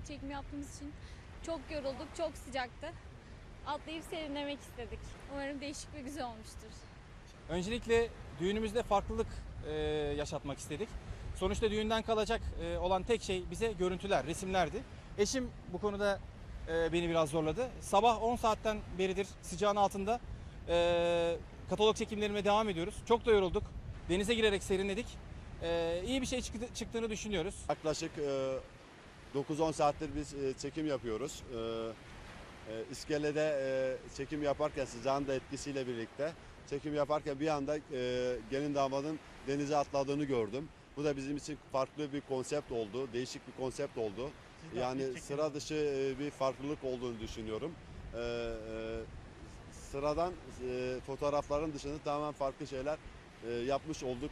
saattir çekim yaptığımız için çok yorulduk, çok sıcaktı. Atlayıp serinlemek istedik. Umarım değişik ve güzel olmuştur. Öncelikle düğünümüzde farklılık e, yaşatmak istedik. Sonuçta düğünden kalacak e, olan tek şey bize görüntüler, resimlerdi. Eşim bu konuda e, beni biraz zorladı. Sabah 10 saatten beridir sıcağın altında e, katalog çekimlerime devam ediyoruz. Çok da yorulduk. Denize girerek serinledik. E, iyi bir şey çıktı, çıktığını düşünüyoruz. Yaklaşık e, 9-10 saattir biz e, çekim yapıyoruz. E, e, İskele'de e, çekim yaparken sıcağın da etkisiyle birlikte çekim yaparken bir anda e, gelin damadın denize atladığını gördüm. Bu da bizim için farklı bir konsept oldu, değişik bir konsept oldu. Yani sıra dışı e, bir farklılık olduğunu düşünüyorum. E, e, sıradan e, fotoğrafların dışında tamamen farklı şeyler e, yapmış olduk.